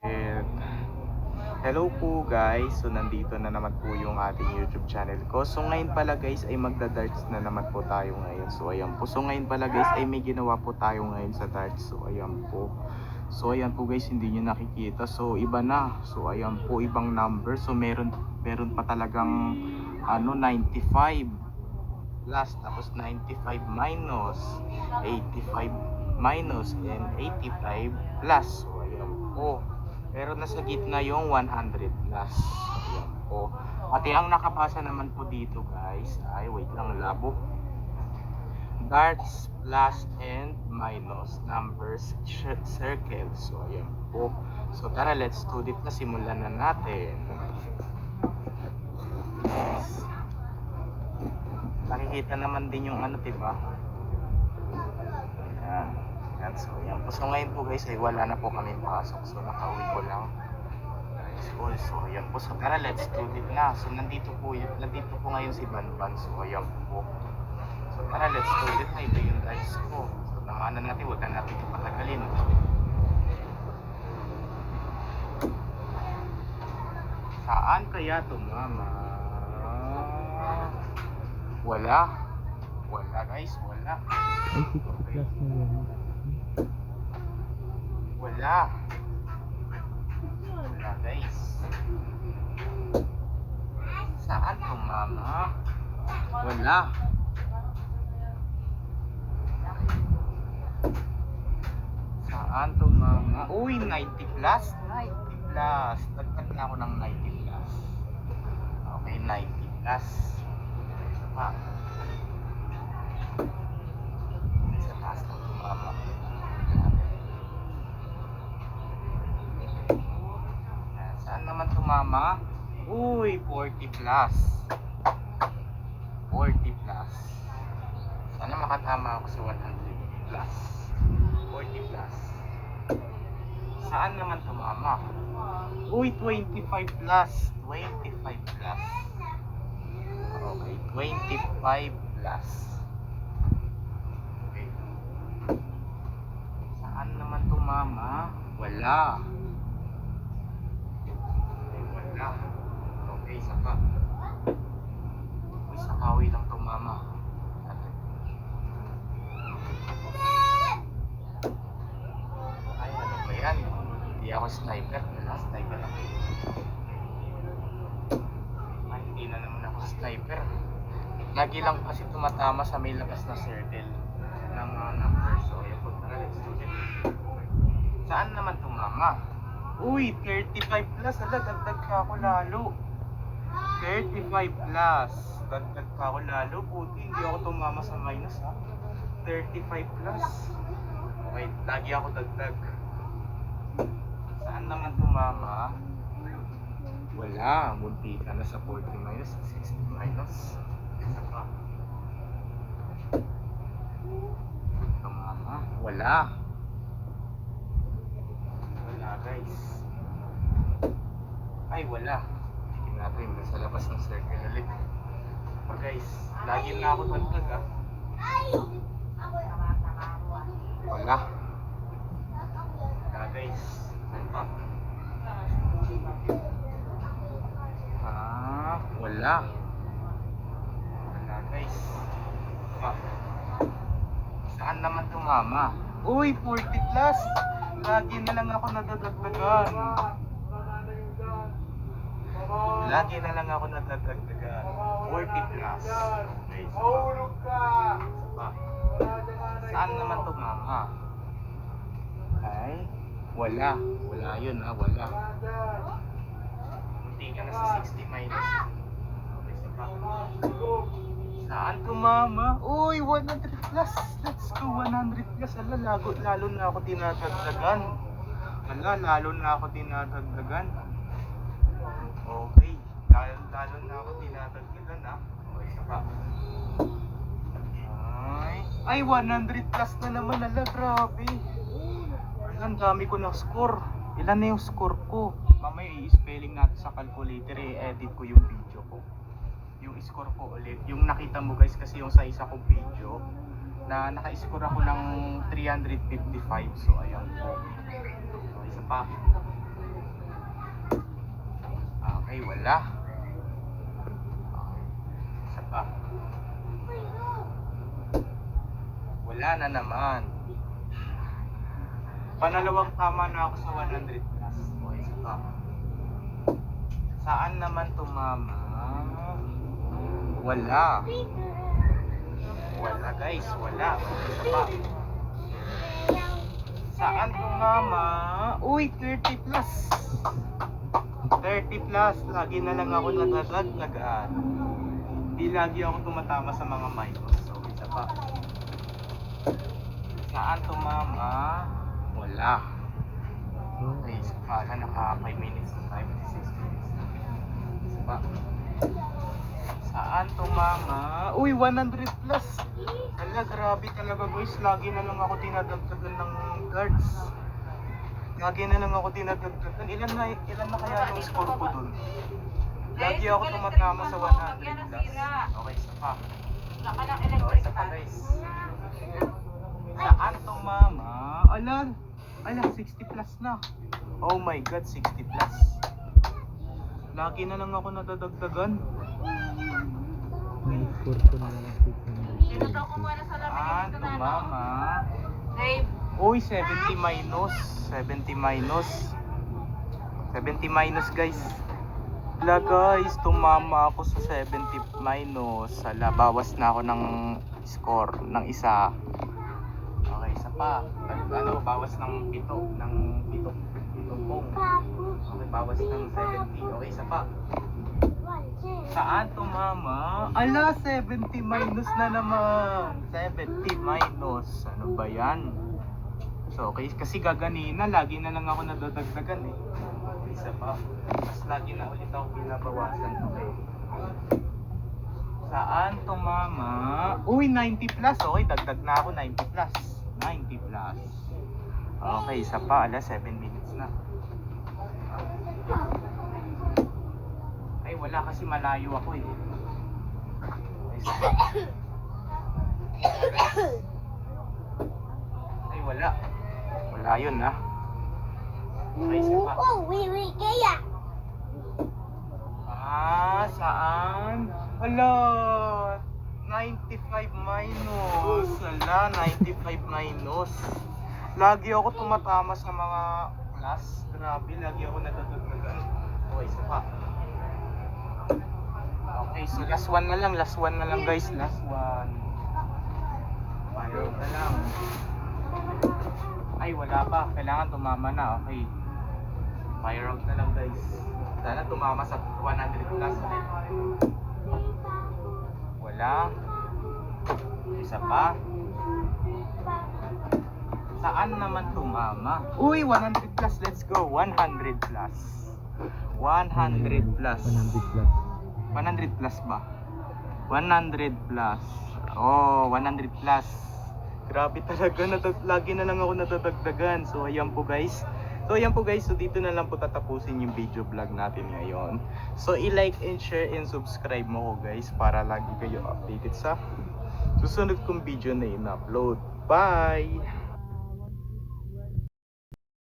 And hello po guys. So nandito na naman po yung ating YouTube channel ko. So ngayon pala guys ay magda-darts na naman po tayo ngayon. So ayan po. So ngayon pala guys ay may ginawa po tayo ngayon sa darts. So ayan po. So ayan po guys, hindi nyo nakikita. So iba na. So ayan po, ibang number. So meron meron pa talagang ano 95 plus tapos 95 minus 85 minus and 85 plus. So ayan po. Pero nasa gitna yung 100 plus. Ayan po. Pati ang nakapasa naman po dito guys ay wait lang labo. Darts plus and minus numbers circle. So ayan po. So tara let's do it na simulan na natin. Nakikita naman din yung ano, 'di ba? Ayan. Ayan, so yan po. So ngayon po guys ay wala na po kami pasok. So nakauwi ko lang. School. So ayan po. So tara let's do it na. So nandito po, nandito po ngayon si Banban. So ayan po. So tara let's do it na. Ito yung guys ko. So namanan natin. Huwag na natin patagalin. Saan kaya tumama? Wala. Wala guys. Wala. Ay, 6 plus na yun. Wala. Wala guys. Saan tumama? Wala. Saan tumama? Uy, 90 plus? 90 plus. Dagdag na ako ng 90 plus. Okay, 90 plus. Pa. Sa taas na tumama. Ayan, Saan tumama? Uy, 40 plus. 40 plus. Sana makatama ako sa 100 plus. 40 plus. Saan naman tumama? Uy, 25 plus. 25 plus. Okay, 25 plus. Okay. Saan naman tumama? Wala. Wala. Okay, isa pa. Uy, sa kawi lang tumama. Ay, ano ba yan? Hindi ako sniper. Wala, sniper ako. Ay, hindi na naman ako sniper. Lagi lang kasi tumatama sa may labas na circle ng uh, number. So, ayun po. It. Saan naman tumama? Uy, 35 plus. Ala, dagdag ka ako lalo. 35 plus. Dagdag pa ako lalo. Buti, hindi ako tumama sa minus ha. 35 plus. Okay, lagi ako dagdag. Saan naman tumama? Wala. Munti ka na sa 40 minus. 60 minus. Isa pa. Tumama? Wala. Wala guys. Ay, wala. Tingnan natin nasa labas ng circle ulit. Oh, guys, lagi na ako dagdag ah. Wala. Wala guys. Pa? Ah, wala. Wala guys. Pa? Saan naman tumama? Uy, 40 plus! Lagi na lang ako nadadagdagan. Lagi na lang ako nadadagdagan. 40 plus. Okay, Mahulog ka! Saan naman tumama? Ay, wala. Wala yun ha, wala. Hindi ka na sa 60 minus. Okay, isa pa. Saan tumama? Uy, 100 plus! Let's go, 100 plus. Ala, lalo, lalo na ako tinatagdagan. Ala, lalo na ako tinatagdagan. Okay, lalo, lalo na ako tinatagdagan ha. Okay, pa. Ay, ay 100 plus na naman. Ala, grabe. Ang dami ko na score. Ilan na yung score ko? Mamaya i-spelling natin sa calculator, i-edit ko yung video ko yung score ko ulit. Yung nakita mo guys kasi yung sa isa kong video na naka-score ako ng 355. So ayan po. So, isa pa. Ay, wala. Isa pa. Wala na naman. Panalawang tama na ako sa 100 plus. O, isa pa. Saan naman tumama? Wala. Wala guys, wala. Isa pa. Saan tumama? Uy, 30 plus. 30 plus. Lagi na lang ako nagdadagdagan. Hindi lagi ako tumatama sa mga minus. So, isa pa. Saan tumama? Wala. Okay, isa pa. Na naka 5 minutes. 5 to 6 minutes. Isa pa. Saan tumama? Uy, 100 plus. Ala, grabe talaga guys. Lagi na lang ako dinadagdagan ng cards. Lagi na lang ako dinadagdagan. Ilan na, ilan na kaya yung score ko dun? Lagi ako tumatama sa 100 plus. Okay, isa pa. Electric isa pa guys. Saan tumama? Ala, ala, 60 plus na. Oh my god, 60 plus. Lagi na lang ako nadadagdagan. May score ko na lang 600. Sino daw kumuha na sa Saan lamin ng tumama? Dave, Uy, 70 minus. 70 minus. 70 minus, guys. Wala, guys. Tumama ako sa 70 minus. Sala, bawas na ako ng score ng isa. Okay, isa pa. Ano, bawas ng pito. Ng pito. Pito pong. Okay, bawas ng 70. Okay, isa pa. Saan tumama? Ala, 70 minus na naman. 70 minus. Ano ba yan? So, okay, kasi gaganina, lagi na lang ako nadadagdagan eh. Isa pa. Mas lagi na ulit ako binabawasan. Okay. Saan tumama? Uy, 90 plus. Okay, dagdag na ako 90 plus. 90 plus. Okay, isa pa. Ala, 7 minutes na. Ay, wala kasi malayo ako eh. Ay, isa pa. Ay, wala. Wala yun ah. Ay, isa pa. Ah, saan? Wala. 95 minus. Wala, 95 minus. Lagi ako tumatama sa mga class. Grabe, lagi ako nadadagdagan. Okay, isa pa. Okay, so last one na lang. Last one na lang guys. Last one. Fire na lang. Ay, wala pa. Kailangan tumama na. Okay. Fire out na lang guys. Sana tumama sa 100 plus ulit. Wala. Isa pa. Saan naman tumama? Uy, 100 plus. Let's go. 100 plus. 100 plus. 100 plus. 100 plus ba? 100 plus. Oh, 100 plus. Grabe talaga, nadag- lagi na lang ako nadadagdagan. So, ayan po guys. So, ayan po guys. So, dito na lang po tatapusin yung video vlog natin ngayon. So, i-like and share and subscribe mo ko guys para lagi kayo updated sa susunod kong video na in-upload. Bye!